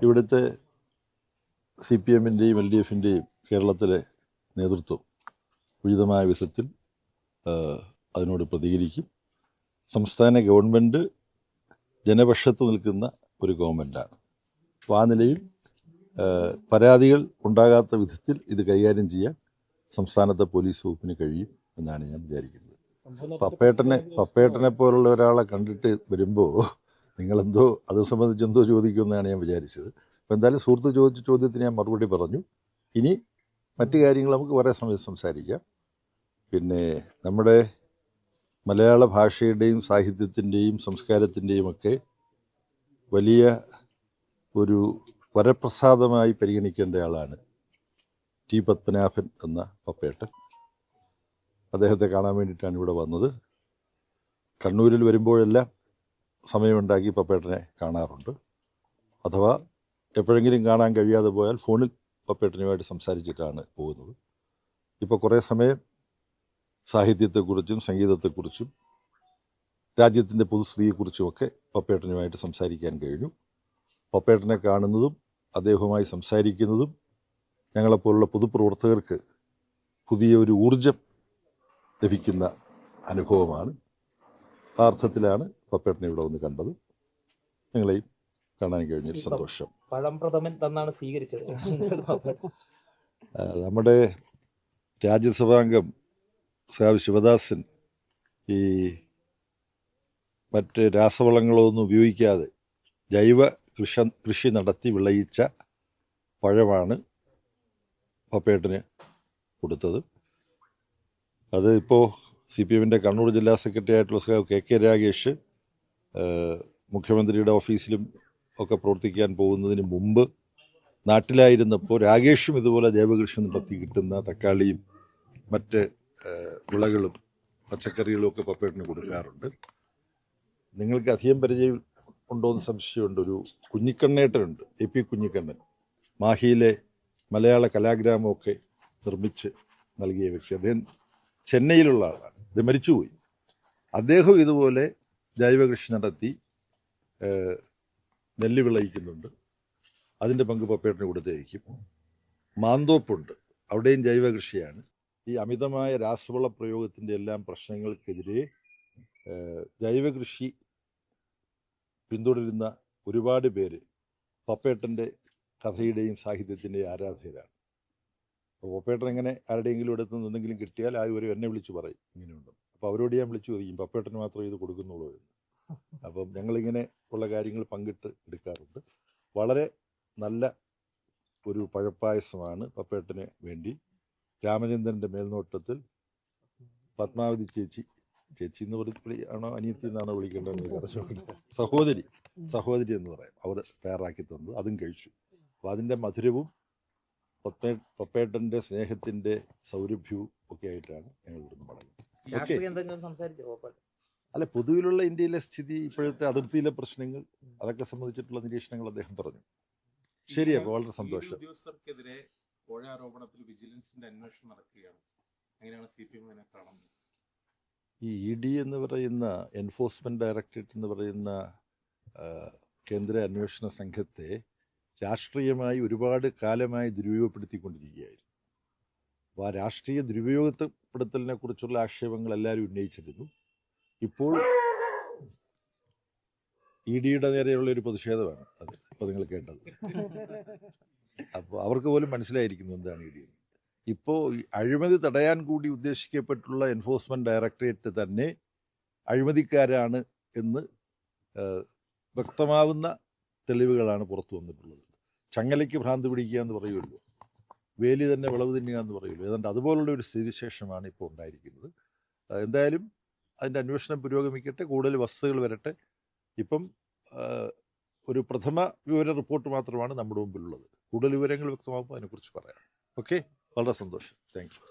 ഇവിടുത്തെ C P എമ്മിന്റെയും L D എഫിന്റെയും കേരളത്തിലെ നേതൃത്വം ഉചിതമായ വിധത്തിൽ അതിനോട് പ്രതികരിക്കും. സംസ്ഥാന ഗവൺമെന്റ് ജനപക്ഷത്ത് നിൽക്കുന്ന ഒരു ഗവൺമെന്റാണ് അപ്പോൾ ആ നിലയിൽ പരാതികൾ ഉണ്ടാകാത്ത വിധത്തിൽ ഇത് കൈകാര്യം ചെയ്യാൻ സംസ്ഥാനത്തെ പോലീസ് വകുപ്പിന് കഴിയും എന്നാണ് ഞാൻ വിചാരിക്കുന്നത്. പപ്പേട്ടനെ പപ്പേട്ടനെ പോലുള്ള ഒരാളെ കണ്ടിട്ട് വരുമ്പോൾ നിങ്ങളെന്തോ അത് സംബന്ധിച്ച് എന്തോ ചോദിക്കുമെന്നാണ് ഞാൻ വിചാരിച്ചത്. അപ്പോൾ എന്തായാലും സുഹൃത്ത് ചോദിച്ച ചോദ്യത്തിന് ഞാൻ മറുപടി പറഞ്ഞു. ഇനി മറ്റു കാര്യങ്ങൾ നമുക്ക് കുറേ സമയത്ത് സംസാരിക്കാം. പിന്നെ നമ്മുടെ മലയാള ഭാഷയുടെയും സാഹിത്യത്തിന്റെയും സംസ്കാരത്തിന്റെയും ഒക്കെ വലിയ ഒരു വരപ്രസാദമായി പരിഗണിക്കേണ്ട ആളാണ് ടി പത്മനാഭൻ എന്ന പപ്പേട്ടൻ. അദ്ദേഹത്തെ കാണാൻ വേണ്ടിയിട്ടാണ് ഇവിടെ വന്നത്. കണ്ണൂരിൽ വരുമ്പോഴെല്ലാം സമയമുണ്ടാക്കി പപ്പേട്ടനെ കാണാറുണ്ട്. അഥവാ എപ്പോഴെങ്കിലും കാണാൻ കഴിയാതെ പോയാൽ ഫോണിൽ പപ്പേട്ടനുമായിട്ട് സംസാരിച്ചിട്ടാണ് പോകുന്നത്. ഇപ്പോൾ കുറേ സമയം സാഹിത്യത്തെക്കുറിച്ചും സംഗീതത്തെക്കുറിച്ചും രാജ്യത്തിന്റെ പൊതുസ്ഥിതിയെക്കുറിച്ചുമൊക്കെ പപ്പേട്ടനുമായിട്ട് സംസാരിക്കാൻ കഴിഞ്ഞു. പപ്പേട്ടനെ കാണുന്നതും അദ്ദേഹവുമായി സംസാരിക്കുന്നതും ഞങ്ങളെപ്പോലുള്ള പൊതുപ്രവർത്തകർക്ക് പുതിയ ഒരു ഊർജം ലഭിക്കുന്ന അനുഭവമാണ്. ആ അർത്ഥത്തിലാണ് പപ്പേട്ടനെ ഇവിടെ വന്ന് കണ്ടത്. നിങ്ങളെയും കാണാൻ കഴിഞ്ഞൊരു സന്തോഷം. പഴം പ്രഥമൻ തന്നാണ് സ്വീകരിച്ചത്. നമ്മുടെ രാജ്യസഭാംഗം സാബ് ശിവദാസൻ ഈ മറ്റ് രാസവളങ്ങളൊന്നും ഉപയോഗിക്കാതെ ജൈവ കൃഷ കൃഷി നടത്തി വിളയിച്ച പഴമാണ് പപ്പേട്ടന് കൊടുത്തത്. അത് ഇപ്പോൾ സി പി എമ്മിന്റെ കണ്ണൂർ ജില്ലാ സെക്രട്ടറി ആയിട്ടുള്ള സഹായം കെ കെ രാഗേഷ് മുഖ്യമന്ത്രിയുടെ ഓഫീസിലും ഒക്കെ പ്രവർത്തിക്കാൻ പോകുന്നതിന് മുമ്പ് നാട്ടിലായിരുന്നപ്പോൾ രാഗേഷും ഇതുപോലെ ജൈവകൃഷി നടത്തി കിട്ടുന്ന തക്കാളിയും മറ്റ് വിളകളും പച്ചക്കറികളും ഒക്കെ പപ്പേട്ടിന് കൊടുക്കാറുണ്ട്. നിങ്ങൾക്ക് അധികം പരിചയം ഉണ്ടോ എന്ന് സംശയമുണ്ട്. ഒരു കുഞ്ഞിക്കണ്ണേട്ടനുണ്ട് എ പി കുഞ്ഞിക്കണ്ണൻ. മാഹിയിലെ മലയാള കലാഗ്രാമമൊക്കെ നിർമ്മിച്ച് നൽകിയ വ്യക്തി. അദ്ദേഹം ചെന്നൈയിലുള്ള ആളാണ്. ഇത് മരിച്ചുപോയി. അദ്ദേഹം ഇതുപോലെ ജൈവകൃഷി നടത്തി നെല്ല് വിളയിക്കുന്നുണ്ട്. അതിന്റെ പങ്ക് പപ്പേട്ടിന് കൊടുത്തേക്കും. മാന്തോപ്പുണ്ട്. അവിടെയും ജൈവകൃഷിയാണ്. ഈ അമിതമായ രാസവള പ്രയോഗത്തിന്റെ എല്ലാം പ്രശ്നങ്ങൾക്കെതിരെ ജൈവകൃഷി ജൈവ കൃഷി പിന്തുടരുന്ന ഒരുപാട് പേര് പപ്പേട്ടന്റെ കഥയുടെയും സാഹിത്യത്തിന്റെയും ആരാധകരാണ്. പപ്പേട്ടൻ എങ്ങനെ ആരുടെയെങ്കിലും അടുത്ത് നിന്ന് എന്തെങ്കിലും കിട്ടിയാൽ ആ ഒരു എന്നെ വിളിച്ച് പറയും. ഇങ്ങനെയുണ്ട്. അപ്പോൾ അവരോട് ഞാൻ വിളിച്ചു ചോദിക്കും പപ്പേട്ടന് മാത്രമേ ഇത് കൊടുക്കുന്നുള്ളൂ എന്ന്. അപ്പം ഞങ്ങളിങ്ങനെ ഉള്ള കാര്യങ്ങൾ പങ്കിട്ട് എടുക്കാറുണ്ട്. വളരെ നല്ല ഒരു പഴപ്പായസമാണ് പപ്പേട്ടന് വേണ്ടി. രാമചന്ദ്രന്റെ മേൽനോട്ടത്തിൽ പത്മാവതി ചേച്ചി ചേച്ചി എന്ന് വിളി- ആണോ അനിയത്തി എന്നാണോ വിളിക്കേണ്ടത് കറച്ചോണ്ട് സഹോദരി സഹോദരി എന്ന് പറയാം. അവർ തയ്യാറാക്കി തന്നത്. അതും കഴിച്ചു. അപ്പോൾ അതിന്റെ മധുരവും പപ്പേ പപ്പേട്ടന്റെ സ്നേഹത്തിന്റെ സൗരഭ്യവും ഒക്കെ ആയിട്ടാണ് ഞങ്ങൾ ഇവിടുന്ന് മടങ്ങുന്നത് സംസാരിച്ചോ അല്ല പൊതുവിലുള്ള ഇന്ത്യയിലെ സ്ഥിതി ഇപ്പോഴത്തെ അതിർത്തിയിലെ പ്രശ്നങ്ങൾ അതൊക്കെ സംബന്ധിച്ചിട്ടുള്ള നിരീക്ഷണങ്ങൾ അദ്ദേഹം പറഞ്ഞു. ശരിയാ വളരെ സന്തോഷം. ഉദ്യോഗസ്ഥർക്കെതിരെ കോഴ ആരോപണത്തിൽ വിജിലൻസിന്റെ അന്വേഷണം നടക്കുകയാണ്. അങ്ങനെയാണ് സി പി എം കാണുന്നത്? ഈ ഇ ഡി എന്ന് പറയുന്ന എൻഫോഴ്സ്മെന്റ് ഡയറക്ടറേറ്റ് എന്ന് പറയുന്ന കേന്ദ്ര അന്വേഷണ സംഘത്തെ രാഷ്ട്രീയമായി ഒരുപാട് കാലമായി ദുരുപയോഗപ്പെടുത്തിക്കൊണ്ടിരിക്കുകയായിരുന്നു. അപ്പോൾ ആ രാഷ്ട്രീയ ദുരുപയോഗപ്പെടുത്തലിനെ കുറിച്ചുള്ള ആക്ഷേപങ്ങൾ എല്ലാവരും ഉന്നയിച്ചിരുന്നു. ഇപ്പോൾ ഇ ഡിയുടെ നേരെയുള്ള ഒരു പ്രതിഷേധമാണ് അത്. ഇപ്പോൾ നിങ്ങൾ കേട്ടത്. അപ്പോൾ അവർക്ക് പോലും മനസ്സിലായിരിക്കുന്നു എന്താണ് ഇ ഡി ഇപ്പോൾ അഴിമതി തടയാൻ കൂടി ഉദ്ദേശിക്കപ്പെട്ടുള്ള എൻഫോഴ്സ്മെന്റ് ഡയറക്ടറേറ്റ് തന്നെ അഴിമതിക്കാരാണ് എന്ന് വ്യക്തമാവുന്ന തെളിവുകളാണ് പുറത്തു വന്നിട്ടുള്ളത്. ചങ്ങലയ്ക്ക് ഭ്രാന്ത് പിടിക്കുക എന്ന് പറയുമല്ലോ. വേലി തന്നെ വിളവ് തിന്നുക എന്ന് പറയുമല്ലോ. ഏതാണ്ട് അതുപോലുള്ള ഒരു സ്ഥിതിവിശേഷമാണ് ഇപ്പോൾ ഉണ്ടായിരിക്കുന്നത്. എന്തായാലും അതിന്റെ അന്വേഷണം പുരോഗമിക്കട്ടെ. കൂടുതൽ വസ്തുതകൾ വരട്ടെ. ഇപ്പം ഒരു പ്രഥമ വിവര റിപ്പോർട്ട് മാത്രമാണ് നമ്മുടെ മുമ്പിലുള്ളത്. കൂടുതൽ വിവരങ്ങൾ വ്യക്തമാകുമ്പോൾ അതിനെക്കുറിച്ച് പറയാം. ഓക്കെ? വളരെ സന്തോഷം. Thank you.